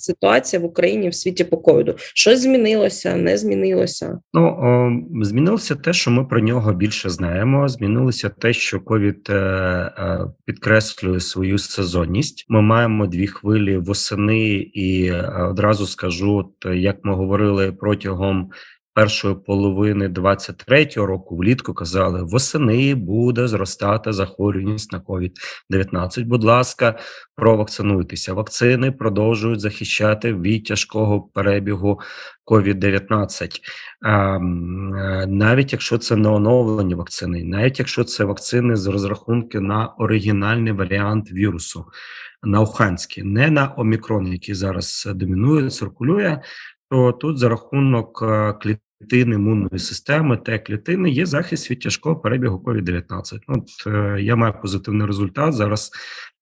ситуація в Україні в світі по ковіду? Щось змінилося, не змінилося? Ну о, змінилося те, що ми про нього більше знаємо. Змінилося те, що ковід е, е, підкреслює свою сезонність. Ми маємо дві хвилі восени, і е, одразу скажу, от, як ми говорили протягом першої половини 23-го року, влітку казали, восени буде зростати захворюваність на ковід 19 Будь ласка, провакцинуйтеся. Вакцини продовжують захищати від тяжкого перебігу COVID-19. А, м, е, навіть якщо це не оновлені вакцини, навіть якщо це вакцини з розрахунки на оригінальний варіант вірусу, на уханський, не на омікрон, який зараз домінує, циркулює, то тут за рахунок е, клітин імунної системи Т клітини є захист від тяжкого перебігу COVID-19. От е, я маю позитивний результат. Зараз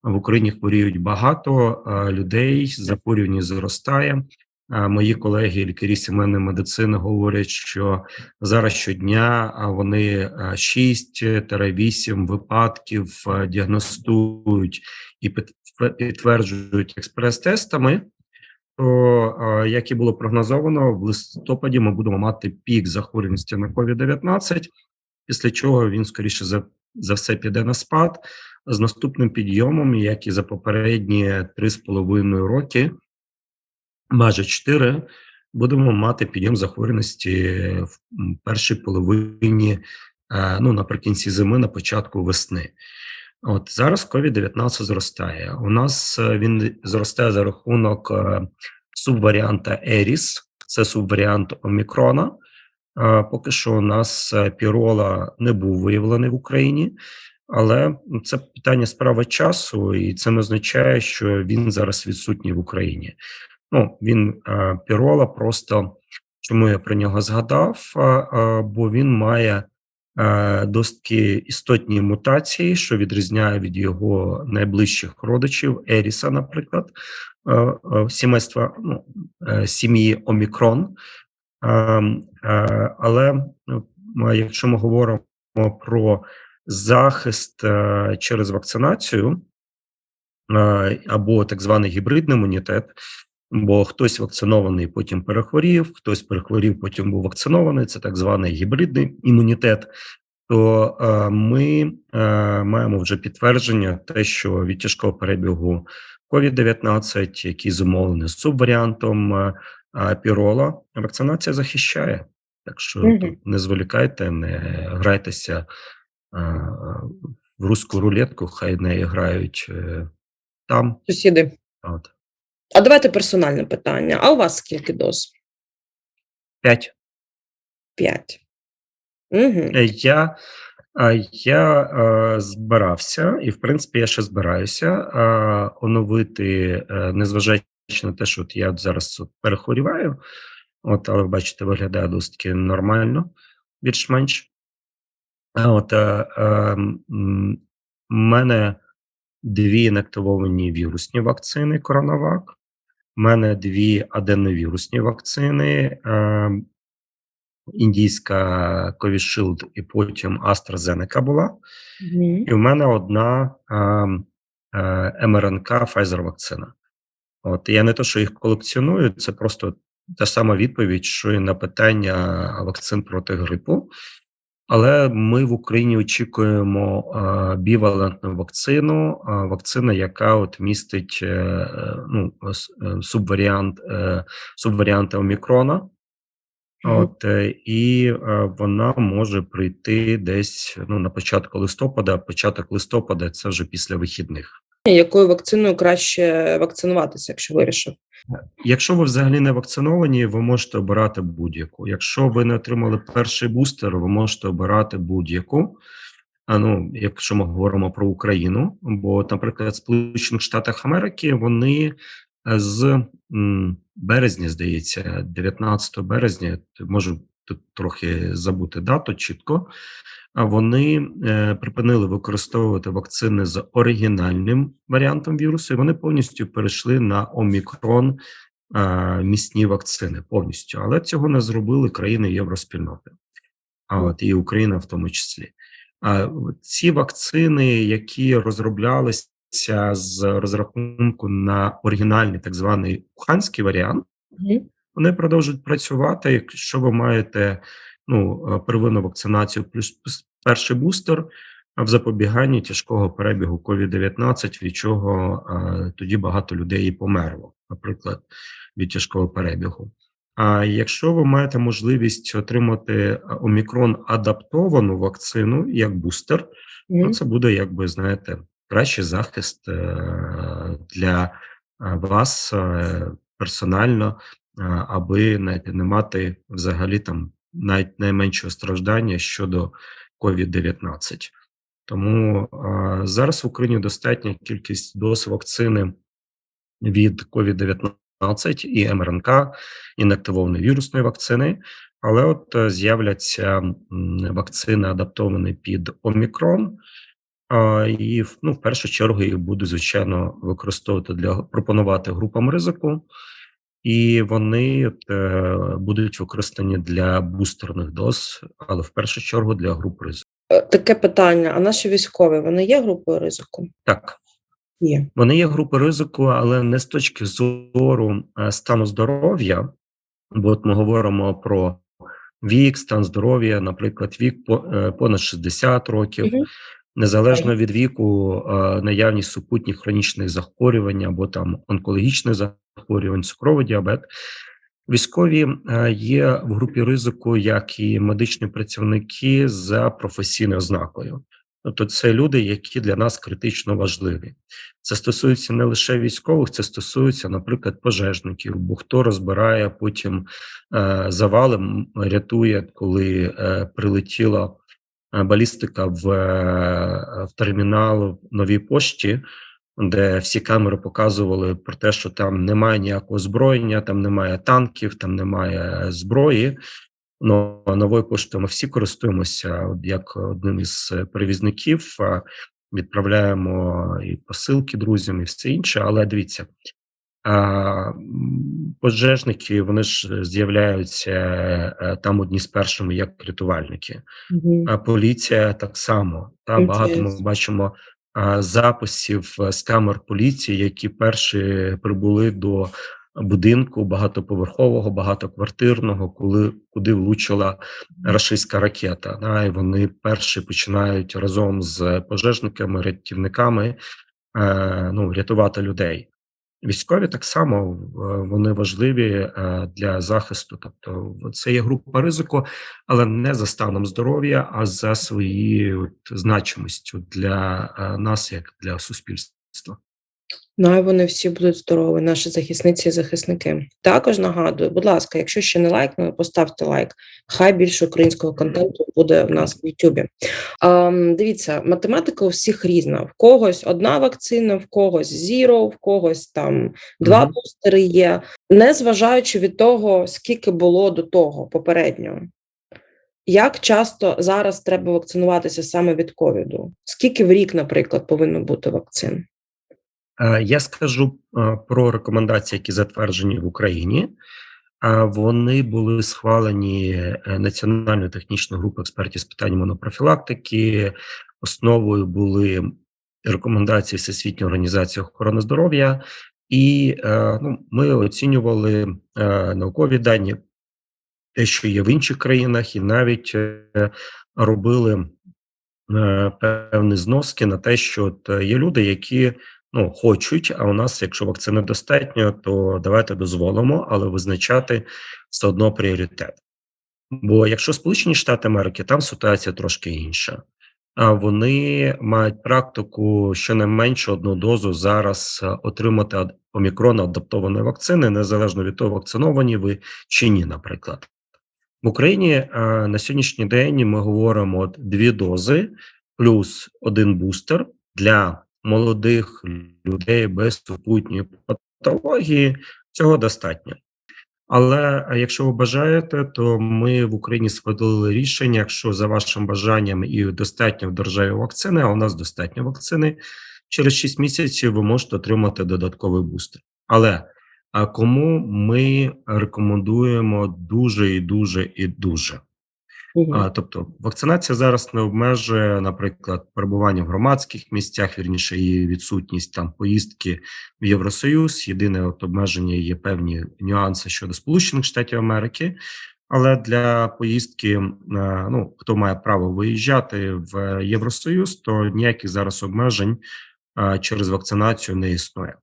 в Україні хворіють багато е, людей, захворюваність зростає. Мої колеги, лікарі сімейної медицини, говорять, що зараз щодня вони 6-8 випадків діагностують і підтверджують експрес-тестами. То, е, як і було прогнозовано, в листопаді ми будемо мати пік захворюваності на COVID-19, після чого він, скоріше за, за все, піде на спад з наступним підйомом, як і за попередні 3,5 роки, майже 4, будемо мати підйом захворюваності в першій половині, е, ну, наприкінці зими, на початку весни. От зараз COVID-19 зростає. У нас е, він зростає за рахунок е, субваріанта Еріс, це субваріант Омікрона. Е, Поки що у нас пірола не був виявлений в Україні, але це питання справи часу, і це не означає, що він зараз відсутній в Україні. Ну, він пірола просто чому я про нього згадав? Бо він має досить істотні мутації, що відрізняє від його найближчих родичів Еріса, наприклад, е, е, сімейства ну, е, сім'ї Омікрон. Е, е, Але якщо ми говоримо про захист е, через вакцинацію е, або так званий гібридний імунітет, бо хтось вакцинований, потім перехворів, хтось перехворів, потім був вакцинований. Це так званий гібридний імунітет. То е, ми е, маємо вже підтвердження, те, що від тяжкого перебігу COVID-19, який зумовлений субваріантом е, е, пірола, вакцинація захищає. Так що Мгм. тут не зволікайте, не грайтеся е, в руську рулетку, хай не грають е, там. Сусіди. От. А давайте персональне питання. А у вас скільки доз? П'ять. П'ять. Угу. Е, Я, я е, збирався, і в принципі я ще збираюся е, оновити, е, незважаючи на те, що от я от зараз от перехворіваю, от, але бачите, виглядає досить таки нормально, більш-менш. А От, е, е, мене дві інактивовані вірусні вакцини Коронавак, у мене дві аденовірусні вакцини. Е, індійська Covishield і потім AstraZeneca була. І в мене одна ем, е, МРНК Pfizer вакцина. От я не то, що їх колекціоную, це просто та сама відповідь, що і на питання вакцин проти грипу. Але ми в Україні очікуємо бівалентну вакцину, вакцина, яка от містить е, ну, е, субваріант, е, субваріанти Омікрона. От і вона може прийти десь ну на початку листопада. Початок листопада це вже після вихідних. Якою вакциною краще вакцинуватися, якщо вирішив? Якщо ви взагалі не вакциновані, ви можете обирати будь-яку. Якщо ви не отримали перший бустер, ви можете обирати будь-яку. А ну, якщо ми говоримо про Україну, бо, наприклад, в Сполучених Штатах Америки вони е, з березня, здається, 19 березня, можу тут трохи забути дату чітко. Вони е, припинили використовувати вакцини з оригінальним варіантом вірусу, і вони повністю перейшли на омікрон е, місні вакцини повністю. Але цього не зробили країни Євроспільноти, а от і Україна в тому числі. А ці вакцини, які розроблялись з розрахунку на оригінальний так званий уханський варіант. Вони продовжують працювати. Якщо ви маєте ну, е, первинну вакцинацію плюс перший бустер а в запобіганні тяжкого перебігу COVID-19, від чого е, тоді багато людей і померло, наприклад, від тяжкого перебігу. А якщо ви маєте можливість отримати е, омікрон адаптовану вакцину як бустер, Мгм. то це буде, якби знаєте, кращий захист для вас персонально, аби знаєте, не мати взагалі там навіть найменшого страждання щодо COVID-19. Тому е, зараз в Україні достатня кількість доз вакцини від COVID-19 і МРНК, інактивованої вірусної вакцини. Але от е, з'являться вакцини, адаптовані під Омікрон, а, і ну, в першу чергу їх буду, звичайно, використовувати для пропонувати групам ризику, і вони е, будуть використані для бустерних доз, але в першу чергу для груп ризику. Е, Таке питання: а наші військові вони є групою ризику? Так, Є. Вони є групи ризику, але не з точки зору е, стану здоров'я, бо от ми говоримо про вік, стан здоров'я, наприклад, вік понад 60 років, Мгм. незалежно від віку, наявність супутніх хронічних захворювань або там онкологічних захворювань, цукровий діабет. Військові е, є в групі ризику, як і медичні працівники за професійною ознакою. Тобто, це люди, які для нас критично важливі. Це стосується не лише військових, це стосується, наприклад, пожежників, бо хто розбирає потім е, завали, рятує, коли е, прилетіла балістика в, в термінал в новій пошті, де всі камери показували про те, що там немає ніякого озброєння, там немає танків, там немає зброї. Ну, новою поштою ми всі користуємося от як одним із перевізників, відправляємо і посилки друзям, і все інше. Але дивіться, а, пожежники вони ж з'являються е, там одні з першими як рятувальники. А поліція так само. Та багато ми бачимо записів е, з камер поліції, які перші прибули до будинку багатоповерхового, багатоквартирного, коли куди влучила рашистська ракета. Да, і вони перші починають разом з пожежниками, рятівниками е, ну, рятувати людей. Військові так само е, вони важливі е, для захисту. Тобто, це є група ризику, але не за станом здоров'я, а за своєю значимістю для е, нас, як для суспільства. Ну, і вони всі будуть здорові, наші захисниці і захисники. Також нагадую, будь ласка, якщо ще не лайкнули, поставте лайк. Хай більше українського контенту буде в нас в Ютубі. Ем, дивіться, математика у всіх різна. В когось одна вакцина, в когось зіро, в когось там два бустери є, не зважаючи від того, скільки було до того попереднього. Як часто зараз треба вакцинуватися саме від ковіду? Скільки в рік, наприклад, повинно бути вакцин? Е, Я скажу е, про рекомендації, які затверджені в Україні. Вони були схвалені е, Національною технічною групою експертів з питань монопрофілактики. Основою були рекомендації Всесвітньої організації охорони здоров'я, і е, ну, ми оцінювали е, наукові дані, те, що є в інших країнах, і навіть е, робили е, певні зноски на те, що е, є люди, які ну хочуть. А у нас, якщо вакцини достатньо, то давайте дозволимо, але визначати все одно пріоритет. Бо якщо Сполучені Штати Америки, там ситуація трошки інша. А вони мають практику щонайменше одну дозу зараз е, отримати омікрон адаптованої вакцини, незалежно від того, вакциновані ви чи ні, наприклад. В Україні е, на сьогоднішній день ми говоримо от дві дози плюс один бустер для молодих людей без супутньої патології. Цього достатньо. Але якщо ви бажаєте, то ми в Україні схвалили рішення, якщо за вашим бажанням і достатньо в державі вакцини, а у нас достатньо вакцини, через 6 місяців ви можете отримати додатковий бустер. Але а кому ми рекомендуємо дуже і дуже і дуже? Мгм. А, тобто вакцинація зараз не обмежує, наприклад, перебування в громадських місцях, вірніше її відсутність там поїздки в Євросоюз. Єдине от обмеження є певні нюанси щодо Сполучених Штатів Америки. Але для поїздки, е, ну хто має право виїжджати в Євросоюз, то ніяких зараз обмежень е, через вакцинацію не існує.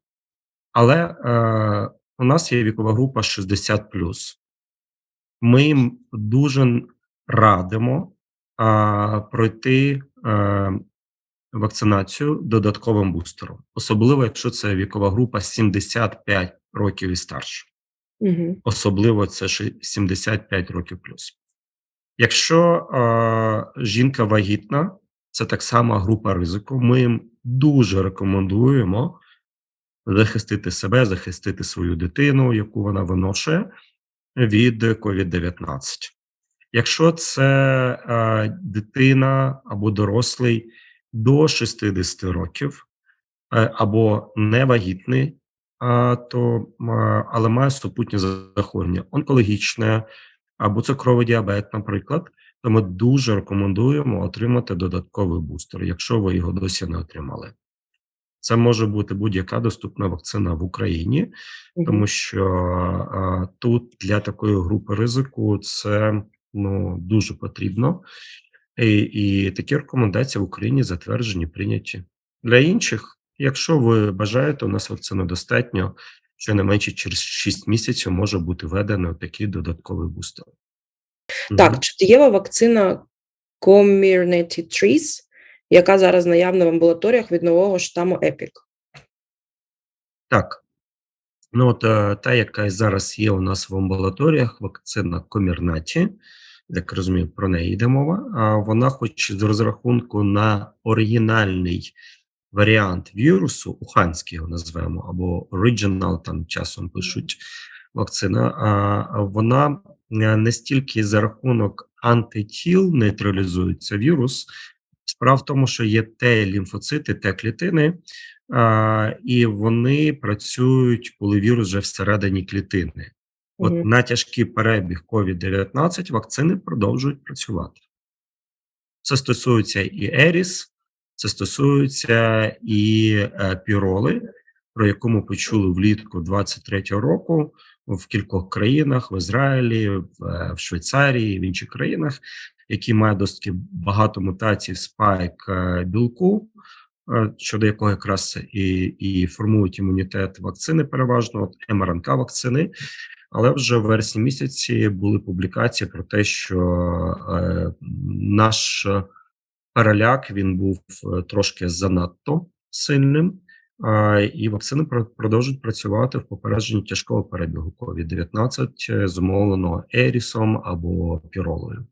Але е, у нас є вікова група 60+. Ми дуже радимо а, пройти е, вакцинацію додатковим бустером, особливо якщо це вікова група 75 років і старше Мгм. особливо це ще 75 років плюс. Якщо е, жінка вагітна, це так само група ризику. Ми їм дуже рекомендуємо захистити себе, захистити свою дитину, яку вона виношує від COVID-19. Якщо це е, дитина або дорослий до 60 років, е, або невагітний, а, то м, але має супутні захворювання, онкологічне або цукровий діабет, наприклад, то ми дуже рекомендуємо отримати додатковий бустер, якщо ви його досі не отримали. Це може бути будь-яка доступна вакцина в Україні, тому що а, тут для такої групи ризику це ну дуже потрібно, і, і такі рекомендації в Україні затверджені, прийняті. Для інших, якщо ви бажаєте, у нас вакцини достатньо, щонайменше через 6 місяців може бути введено такий додатковий бустер. Так, чи дієва вакцина Comirnaty Trees, яка зараз наявна в амбулаторіях від нового штаму EPIC? Так. Ну, от е, та, яка зараз є у нас в амбулаторіях, вакцина Комірнаті, як розумію, про неї йде мова. А вона, хоч з розрахунку на оригінальний варіант вірусу, уханський його назвемо, або original, там часом пишуть вакцина, а вона не стільки за рахунок антитіл нейтралізується вірус. Справа в тому, що є Т лімфоцити, Т клітини, а, і вони працюють, коли вірус вже всередині клітини. От на тяжкий перебіг COVID-19 вакцини продовжують працювати. Це стосується і Еріс, це стосується і е, піроли, про яку ми почули влітку 23-го року в кількох країнах: в Ізраїлі, в, е, в Швейцарії, в інших країнах, які мають досить багато мутацій спайк е, білку, е, щодо якого якраз і, і формують імунітет вакцини, переважно от МРНК вакцини. Але вже в вересні місяці були публікації про те, що е, наш переляк він був е, трошки занадто сильним, а, і вакцини про- продовжують працювати в попередженні тяжкого перебігу COVID-19, е, зумовленого ерісом або піролою.